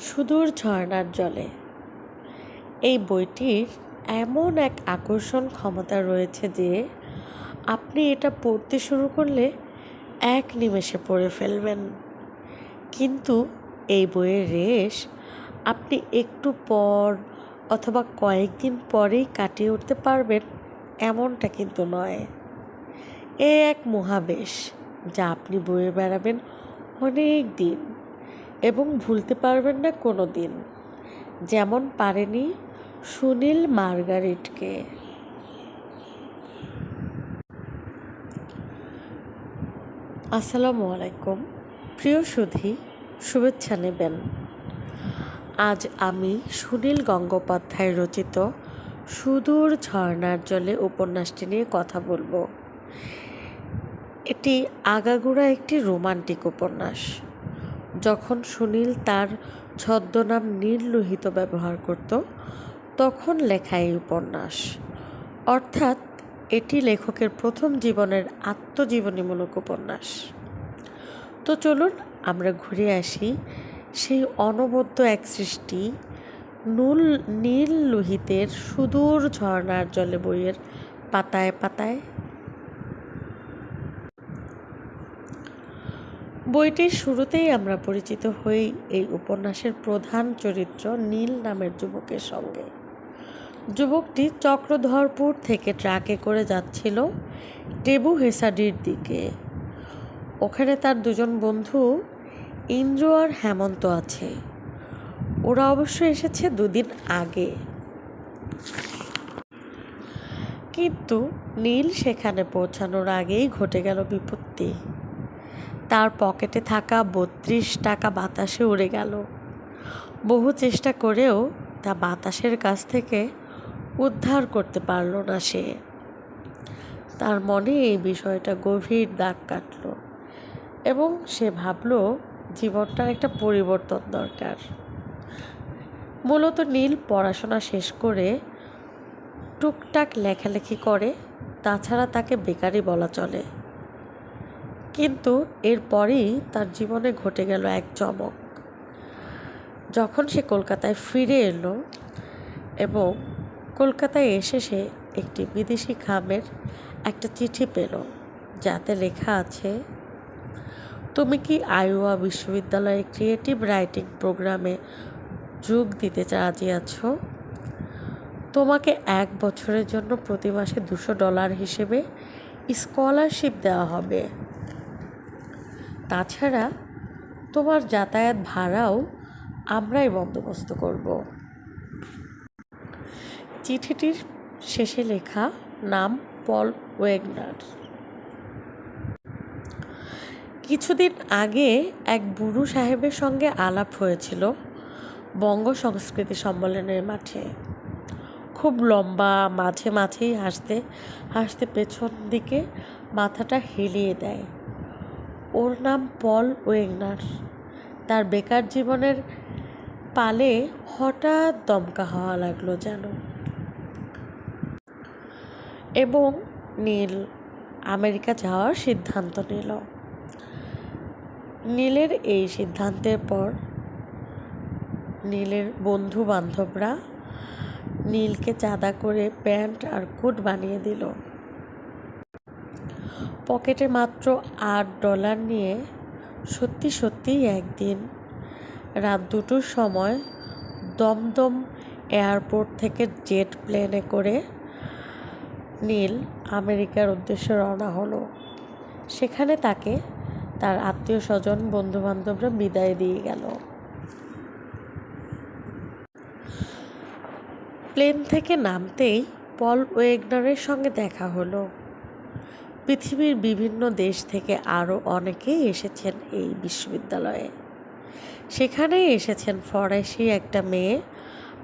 সুদূর ঝর্ণার জলে। এই বইটির এমন এক আকর্ষণ ক্ষমতা রয়েছে যে, আপনি এটা পড়তে শুরু করলে এক নিমেষে পড়ে ফেলবেন। কিন্তু এই বইয়ের রেশ আপনি একটু পর অথবা কয়েকদিন পরেই কাটিয়ে উঠতে পারবেন, এমনটা কিন্তু নয়। এ এক মহাবেশ যা আপনি বয়ে বেড়াবেন অনেক দিন। এবং ভুলতে পারবেন না কোনো দিন যেমন পারেনি সুনীল মার্গারিটকে। আসসালামু আলাইকুম। প্রিয় সুধী, শুভেচ্ছা নেবেন। আজ আমি সুনীল গঙ্গোপাধ্যায় রচিত সুদূর ঝর্ণার জলে উপন্যাসটি নিয়ে কথা বলব। এটি আগাগোড়া একটি রোমান্টিক উপন্যাস। যখন সুনীল তার ছদ্মনাম নীল লোহিত ব্যবহার করত, তখন লেখা এই উপন্যাস। অর্থাৎ এটি লেখকের প্রথম জীবনের আত্মজীবনীমূলক উপন্যাস। তো চলুন আমরা ঘুরে আসি সেই অনবদ্য এক সৃষ্টি, নুল নীল লোহিতের সুদূর ঝর্ণার জলে বইয়ের পাতায় পাতায়। বইটির শুরুতেই আমরা পরিচিত হই এই উপন্যাসের প্রধান চরিত্র নীল নামের যুবকের সঙ্গে। যুবকটি চক্রধরপুর থেকে ট্রাকে করে যাচ্ছিল টেবু হেসাডির দিকে। ওখানে তার দুজন বন্ধু ইন্দ্র আর হেমন্ত আছে। ওরা অবশ্য এসেছে দুদিন আগে। কিন্তু নীল সেখানে পৌঁছানোর আগেই ঘটে গেল বিপত্তি। তার পকেটে থাকা বত্রিশ টাকা বাতাসে উড়ে গেল। বহু চেষ্টা করেও তা বাতাসের কাছ থেকে উদ্ধার করতে পারল না সে। তার মনে এই বিষয়টা গভীর দাগ কাটল এবং সে ভাবল, জীবনটার একটা পরিবর্তন দরকার। মূলত নীল পড়াশোনা শেষ করে টুকটাক লেখালেখি করে, তাছাড়া তাকে বেকারি বলা চলে। কিন্তু এরপরেই তার জীবনে ঘটে গেল এক চমক। যখন সে কলকাতায় ফিরে এলো এবং কলকাতায় এসে সে একটি বিদেশি খামের একটা চিঠি পেল, যাতে লেখা আছে, তুমি কি আইওয়া বিশ্ববিদ্যালয়ের ক্রিয়েটিভ রাইটিং প্রোগ্রামে যোগ দিতে রাজি আছো? তোমাকে এক বছরের জন্য প্রতি মাসে দুশো ডলার হিসেবে স্কলারশিপ দেওয়া হবে। তাছাড়া তোমার যাতায়াত ভাড়াও আমরাই বন্দোবস্ত করব। চিঠিটির শেষে লেখা নাম পল ওয়েগনার। কিছুদিন আগে এক বুড়ো সাহেবের সঙ্গে আলাপ হয়েছিল বঙ্গ সংস্কৃতি সম্মেলনের মাঠে। খুব লম্বা, মাঝে মাঝেই হাসতে হাসতে পেছন দিকে মাথাটা হেলিয়ে দেয়। ওর নাম পল ওয়েগনার। তার বেকার জীবনের পালে হঠাৎ দমকা হওয়া লাগল যেন। এবং নীল আমেরিকা যাওয়ার সিদ্ধান্ত নিল। নীলের এই সিদ্ধান্তের পর নীলের বন্ধু বান্ধবরা নীলকে চাঁদা করে প্যান্ট আর কোট বানিয়ে দিল। পকেটে মাত্র আট ডলার নিয়ে সত্যি সত্যিই একদিন রাত দুটোর সময় দমদম এয়ারপোর্ট থেকে জেট প্লেনে করে নীল আমেরিকার উদ্দেশ্যে রওনা হলো। সেখানে তাকে তার আত্মীয় স্বজন বন্ধুবান্ধবরা বিদায় দিয়ে গেল। প্লেন থেকে নামতেই পল ওয়েগনারের সঙ্গে দেখা হলো। পৃথিবীর বিভিন্ন দেশ থেকে আরও অনেকেই এসেছেন এই বিশ্ববিদ্যালয়ে। সেখানেই এসেছেন ফরাসি একটা মেয়ে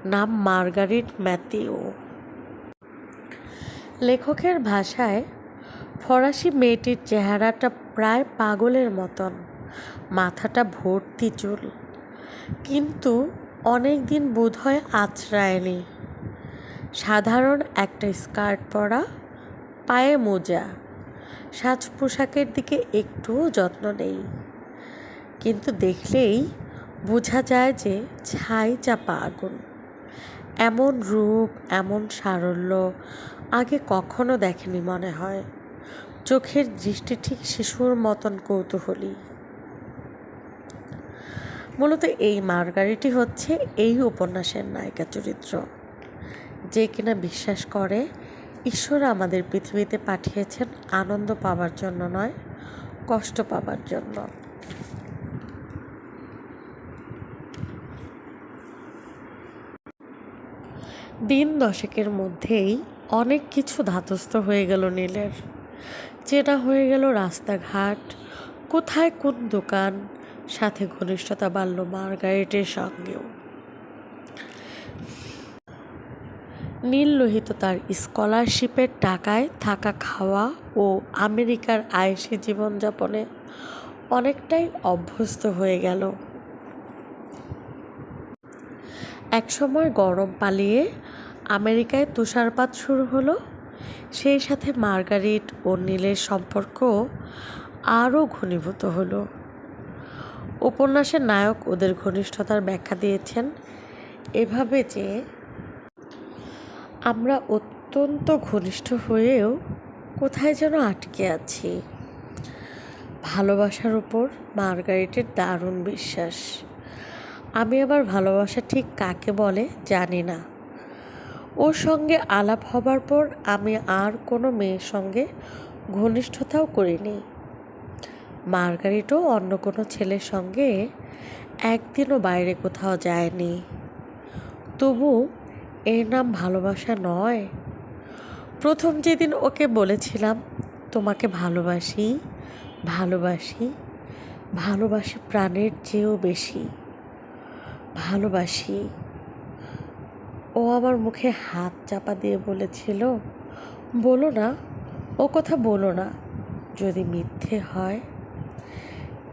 নাম মার্গারিট ম্যাথিউ। লেখকের ভাষায়, ফরাসি মেয়েটির চেহারাটা প্রায় পাগলের মতন, মাথাটা ভর্তি চুল। কিন্তু অনেক দিন বোধহয় আছড়ায়নি সাধারণ একটা স্কার্ট পরা পায়ে মোজা। সাজ পোশাকের দিকে একটুও যত্ন নেই। কিন্তু দেখলেই বোঝা যায় যে ছাই চাপা আগুন। এমন রূপ, এমন সারল্য আগে কখনো দেখেনি মনে হয়। চোখের দৃষ্টি ঠিক শিশুর মতন কৌতূহলী। মূলত এই মার্গারিটি হচ্ছে এই উপন্যাসের নায়িকা চরিত্র। যে কিনা বিশ্বাস করে ঈশ্বর আমাদের পৃথিবীতে পাঠিয়েছেন আনন্দ পাওয়ার জন্য নয়, কষ্ট পাবার জন্য। দিন দশেকের মধ্যেই অনেক কিছু ধাতস্থ হয়ে গেল নীলের। যেটা হয়ে গেল রাস্তাঘাট, কোথায় কোন দোকান, সাথে ঘনিষ্ঠতা বাড়ল মার্গারেটের সঙ্গেও। নীল লোহিত তার স্কলারশিপের টাকায় থাকা খাওয়া ও আমেরিকার আয়েসি জীবনযাপনে অনেকটাই অভ্যস্ত হয়ে গেল। একসময় গরম পালিয়ে আমেরিকায় তুষারপাত শুরু হলো। সেই সাথে মার্গারিট ও নীলের সম্পর্ক আরও ঘনীভূত হলো। উপন্যাসের নায়ক ওদের ঘনিষ্ঠতার ব্যাখ্যা দিয়েছেন এভাবে যে আমরা অত্যন্ত ঘনিষ্ঠ হয়েও কোথায় যেন আটকে আছি। ভালোবাসার উপর মার্গারেটের দারুণ বিশ্বাস। আমি আবার ভালোবাসা ঠিক কাকে বলে জানি না। ওর সঙ্গে আলাপ হবার পর আমি আর কোনো মেয়ের সঙ্গে ঘনিষ্ঠতাও করিনি। মার্গারিটও অন্য কোনো ছেলের সঙ্গে একদিনও বাইরে কোথাও যায়নি। তবু এর নাম ভালোবাসা নয়। প্রথম যেদিন ওকে বলেছিলাম, তোমাকে ভালোবাসি ভালোবাসি ভালোবাসি প্রাণের চেয়েও বেশি, ভালোবাসি। ও আমার মুখে হাত চাপা দিয়ে বলেছিল, বলো না, ও কথা বলো না, যদি মিথ্যে হয়।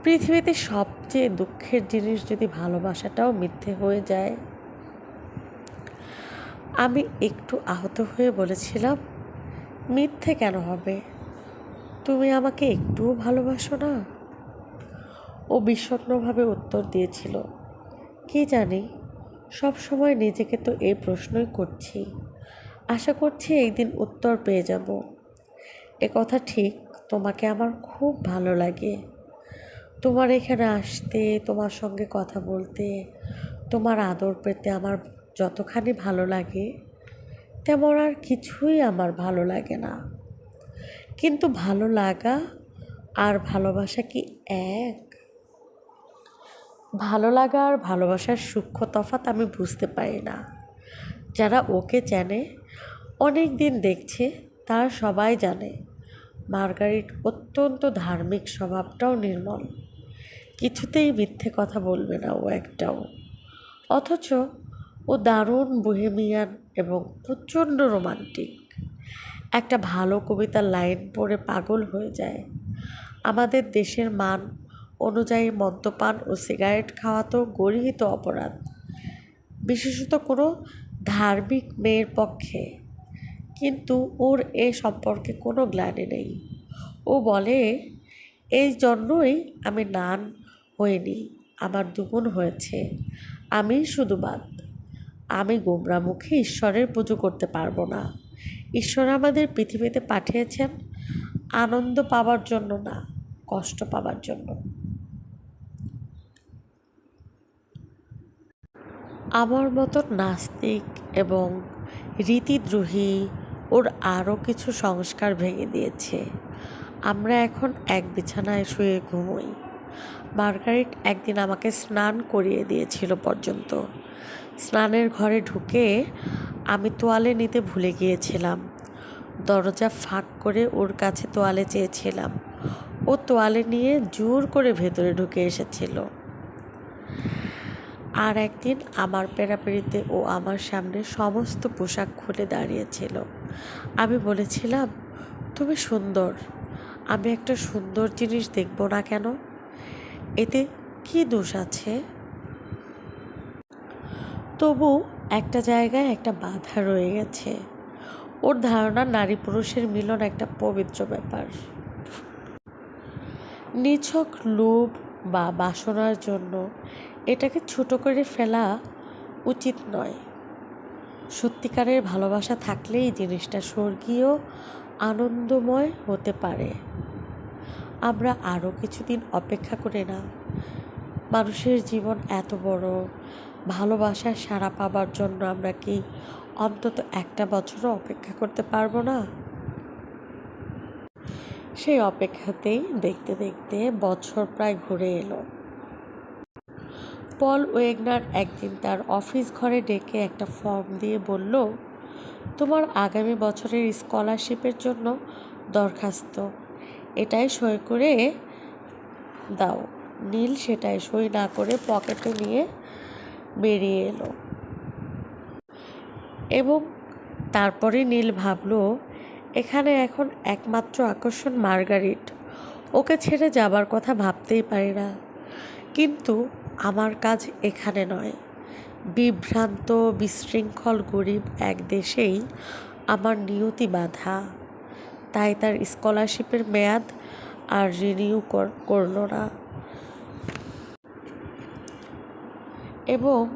পৃথিবীতে সবচেয়ে দুঃখের জিনিস যদি ভালোবাসাটাও মিথ্যে হয়ে যায় আমি একটু আহত হয়ে বলেছিলাম, মিথ্যে কেন হবে? তুমি আমাকে একটুও ভালোবাসো না? ও বিষণ্ণভাবে উত্তর দিয়েছিল, কি জানি, সব সময় নিজেকে তো এই প্রশ্নই করছি। আশা করছি একদিন উত্তর পেয়ে যাব। এ কথা ঠিক, তোমাকে আমার খুব ভালো লাগে। তোমার এখানে আসতে, তোমার সঙ্গে কথা বলতে, তোমার আদর পেতে আমার যতখানি ভালো লাগে, তেমন আর কিছুই আমার ভালো লাগে না। কিন্তু ভালো লাগা আর ভালোবাসা কি এক? ভালো লাগা আর ভালোবাসার সূক্ষ্ম তফাৎ আমি বুঝতে পারি না। যারা ওকে চেনে, অনেক দিন দেখছে, তারা সবাই জানে, মার্গারিট অত্যন্ত ধার্মিক স্বভাবটাও নির্মল। কিছুতেই মিথ্যে কথা বলবে না ও একটাও। অথচ ও দারুণ বহেমিয়ান এবং প্রচণ্ড রোমান্টিক। একটা ভালো কবিতার লাইন পড়ে পাগল হয়ে যায়। আমাদের দেশের মান অনুযায়ী মদ্যপান ও সিগারেট খাওয়া তো গরিহিত অপরাধ। বিশেষত কোনো ধার্মিক মেয়ের পক্ষে। কিন্তু ওর এ সম্পর্কে কোনো গ্লানি নেই। ও বলে, এই জন্যই আমি নান হইনি, আমার দুগুণ হয়েছে। আমি শুধু বাদ। আমি গোমরা মুখে ঈশ্বরের পুজো করতে পারব না। ঈশ্বর আমাদের পৃথিবীতে পাঠিয়েছেন। আনন্দ পাওয়ার জন্য না, কষ্ট পাওয়ার জন্য। আমার মতো নাস্তিক এবং রীতিদ্রোহী ওর আরও কিছু সংস্কার ভেঙে দিয়েছে। আমরা এখন এক বিছানায় শুয়ে ঘুমোই। মার্গারেট একদিন আমাকে স্নান করিয়ে দিয়েছিল পর্যন্ত। স্নানের ঘরে ঢুকে আমি তোয়ালে নিতে ভুলে গিয়েছিলাম। দরজা ফাঁক করে ওর কাছে তোয়ালে চেয়েছিলাম। ও তোয়ালে নিয়ে জোর করে ভেতরে ঢুকে এসেছিল। আর একদিন আমার পেরাপেরিতে ও আমার সামনে সমস্ত পোশাক খুলে দাঁড়িয়েছিল। আমি বলেছিলাম, তুমি সুন্দর। আমি একটা সুন্দর জিনিস দেখব না কেন? এতে কি দোষ আছে? তবু একটা জায়গায় একটা বাধা রয়ে গেছে। ওর ধারণা নারী পুরুষের মিলন একটা পবিত্র ব্যাপার। নিছক লোভ বা বাসনার জন্য এটাকে ছোট করে ফেলা উচিত নয়। সত্যিকারের ভালোবাসা থাকলেই জিনিসটা স্বর্গীয়, আনন্দময় হতে পারে। আমরা আরও কিছুদিন অপেক্ষা করে না। মানুষের জীবন এত বড় ভালোবাসার সাড়া পাবার জন্য আমরা কি অন্তত একটা বছরও অপেক্ষা করতে পারব না? সেই অপেক্ষাতেই দেখতে দেখতে বছর প্রায় ঘুরে এলো। পল ওয়েগনার একদিন তার অফিস ঘরে ডেকে একটা ফর্ম দিয়ে বলল, তোমার আগামী বছরের স্কলারশিপের জন্য দরখাস্ত। এটাই সই করে দাও। নীল সেটাই সই না করে পকেটে নিয়ে বেরিয়ে এলো। এবং তারপরে নীল ভাবল, এখানে এখন একমাত্র আকর্ষণ মার্গারিট। ওকে ছেড়ে যাবার কথা ভাবতেই পারি না। কিন্তু আমার কাজ এখানে নয়। বিভ্রান্ত, বিশৃঙ্খল, গরিব এক দেশেই আমার নিয়তি বাধা। তাই তার স্কলারশিপের মেয়াদ আর রিনিউ করল না। এবং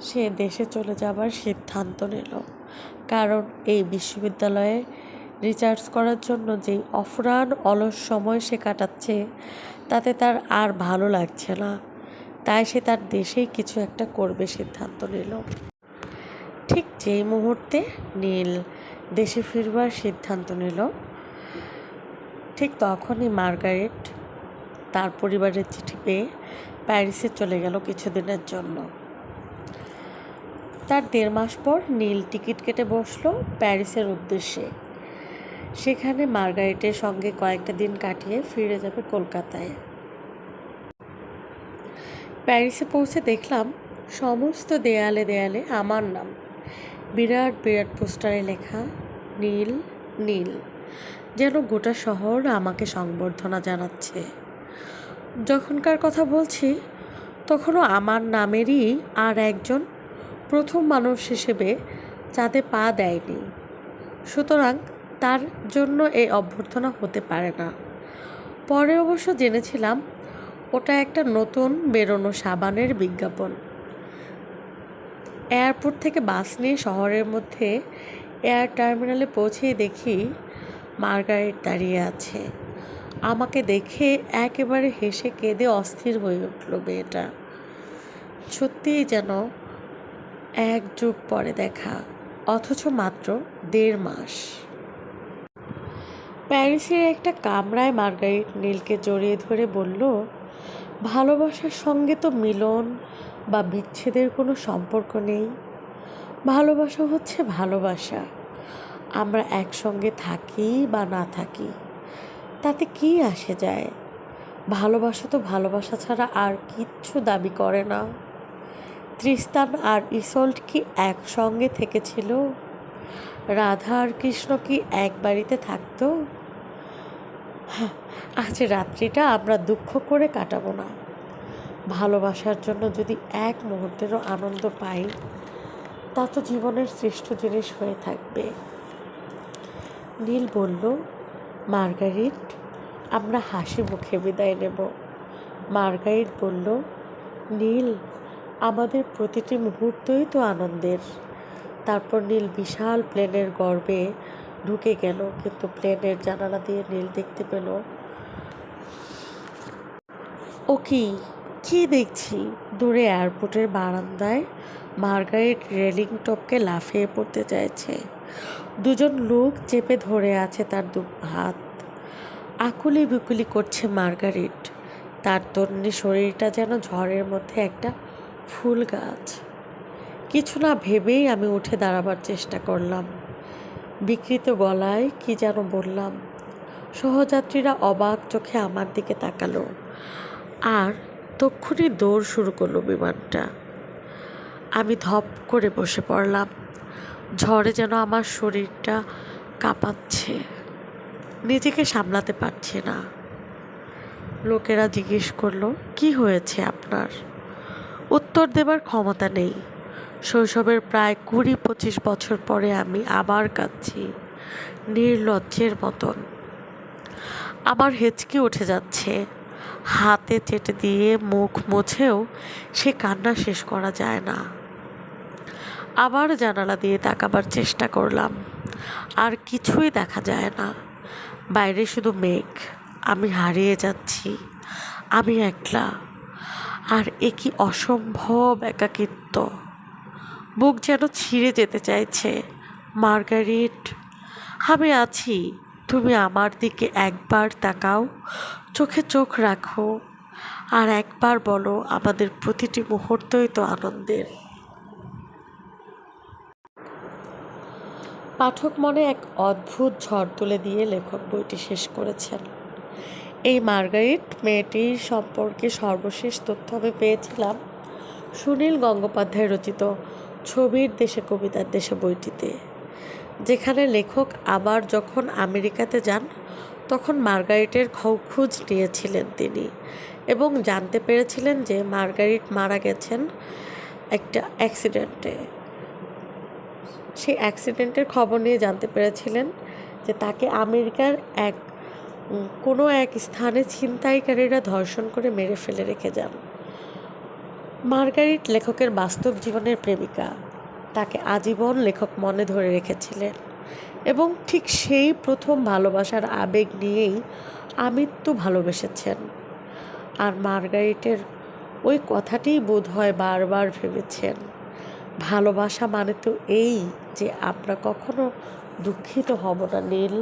সে দেশে চলে যাবার সিদ্ধান্ত নিল। কারণ এই বিশ্ববিদ্যালয়ে রিচার্জ করার জন্য যেই অফরান অলস সময় সে কাটাচ্ছে, তাতে তার আর ভালো লাগছে না। তাই সে তার দেশেই কিছু একটা করবে সিদ্ধান্ত নিল। ঠিক যেই মুহূর্তে নীল দেশে ফিরবার সিদ্ধান্ত নিল, ঠিক তখনই মার্গারেট তার পরিবারের চিঠি পেয়ে প্যারিসে চলে গেল কিছুদিনের জন্য। তার দেড় মাস পর নীল টিকিট কেটে বসল প্যারিসের উদ্দেশ্যে। সেখানে মার্গারেটের সঙ্গে কয়েকটা দিন কাটিয়ে ফিরে যাবে কলকাতায়। প্যারিসে পৌঁছে দেখলাম সমস্ত দেয়ালে দেয়ালে আমার নাম। বিরাট বিরাট পোস্টারে লেখা, নীল নীল যেন গোটা শহর আমাকে সংবর্ধনা জানাচ্ছে। যখনকার কথা বলছি, তখনও আমার নামেরই আর একজন প্রথম মানুষ হিসেবে চাঁদে পা দেয়নি। সুতরাং তার জন্য এই অভ্যর্থনা হতে পারে না। পরে অবশ্য জেনেছিলাম, ওটা একটা নতুন বেরোনো সাবানের বিজ্ঞাপন। এয়ারপোর্ট থেকে বাস নিয়ে শহরের মধ্যে এয়ার টার্মিনালে পৌঁছে দেখি মার্গারেট দাঁড়িয়ে আছে। আমাকে দেখে একেবারে হেসে কেঁদে অস্থির হয়ে উঠল মেয়েটা। সত্যিই যেন এক যুগ পরে দেখা, অথচ মাত্র দেড় মাস। প্যারিসের একটা কামরায় মার্গারিট নীলকে জড়িয়ে ধরে বলল, ভালোবাসার সঙ্গে তো মিলন বা বিচ্ছেদের কোনো সম্পর্ক নেই। ভালোবাসা হচ্ছে ভালোবাসা। আমরা একসঙ্গে থাকি বা না থাকি। তাতে কি আসে যায়? ভালোবাসা তো ভালোবাসা ছাড়া আর কিচ্ছু দাবি করে না। ত্রিস্তান আর ইসল্ট কি একসঙ্গে থেকেছিল? রাধা আর কৃষ্ণ কি এক বাড়িতে থাকতো? আজ রাত্রিটা আমরা দুঃখ করে কাটাবো না। ভালোবাসার জন্য যদি এক মুহূর্তেরও আনন্দ পাই, তা তো জীবনের শ্রেষ্ঠ জিনিস হয়ে থাকবে। নীল বলল মার্গারিট, আমরা হাসি মুখে বিদায় নেব। মার্গারিট বলল, নীল, আমাদের প্রতিটি মুহূর্তই তো আনন্দের। তারপর নীল বিশাল প্লেনের গর্বে ঢুকে গেল, কিন্তু প্লেনের জানালা দিয়ে নীল দেখতে পেল। ও কি? কি দেখছি? দূরে এয়ারপোর্টের বারান্দায় মার্গারেট রেলিং টপকে লাফিয়ে পড়তে চাইছে। দুজন লোক চেপে ধরে আছে তার দু হাত। আকুলি বিকুলি করছে মার্গারিট। তার তন্নি শরীরটা যেন ঝড়ের মধ্যে একটা ফুল গাছ। কিছু না ভেবেই আমি উঠে দাঁড়াবার চেষ্টা করলাম। বিকৃত গলায় কি যেন বললাম। সহযাত্রীরা অবাক চোখে আমার দিকে তাকালো। আর তক্ষুনি দৌড় শুরু করল বিমানটা। আমি ধপ করে বসে পড়লাম। ঝড়ে যেন আমার শরীরটা কাঁপাচ্ছে। নিজেকে সামলাতে পারছি না। লোকেরা জিজ্ঞেস করল, কি হয়েছে আপনার? উত্তর দেবার ক্ষমতা নেই। শৈশবের প্রায় কুড়ি পঁচিশ বছর পরে আমি আবার কাঁদছি, নির্লজ্জের মতন। আমার হেঁচকি উঠে যাচ্ছে। হাতে চেটে দিয়ে মুখ মুছেও সে কান্না শেষ করা যায় না। আবার জানালা দিয়ে তাকাবার চেষ্টা করলাম। আর কিছুই দেখা যায় না। বাইরে শুধু মেঘ। আমি হারিয়ে যাচ্ছি। আমি একলা। আর এ কি অসম্ভব একাকিত্ব। বুক যেন ছিঁড়ে যেতে চাইছে। মার্গারিট, আমি আছি। তুমি আমার দিকে একবার তাকাও। চোখে চোখ রাখো। আর একবার বলো, আমাদের প্রতিটি মুহূর্তই তো আনন্দের। পাঠক মনে এক অদ্ভুত ঝড় তুলে দিয়ে লেখক বইটি শেষ করেছেন। এই মার্গারিট মেয়েটির সম্পর্কে সর্বশেষ তথ্য আমি পেয়েছিলাম সুনীল গঙ্গোপাধ্যায় রচিত ছবির দেশে কবিতার দেশে বইটিতে, যেখানে লেখক আবার যখন আমেরিকাতে যান, তখন মার্গারিটের খোঁজ নিয়েছিলেন তিনি এবং জানতে পেরেছিলেন যে মার্গারিট মারা গেছেন একটা অ্যাক্সিডেন্টে। সেই অ্যাক্সিডেন্টের খবর নিয়ে জানতে পেরেছিলেন যে তাকে আমেরিকার এক কোনো এক স্থানে ছিনতাইকারীরা ধর্ষণ করে মেরে ফেলে রেখে যান। মার্গারিট লেখকের বাস্তব জীবনের প্রেমিকা। তাকে আজীবন লেখক মনে ধরে রেখেছিলেন এবং ঠিক সেই প্রথম ভালোবাসার আবেগ নিয়েই আমৃত্যু ভালোবেসেছেন। আর মার্গারিটের ওই কথাটিই বোধ হয় বারবার ভেবেছেন। ভালোবাসা মানে তো এই যে আমরা কখনো দুঃখিত হব না নীল।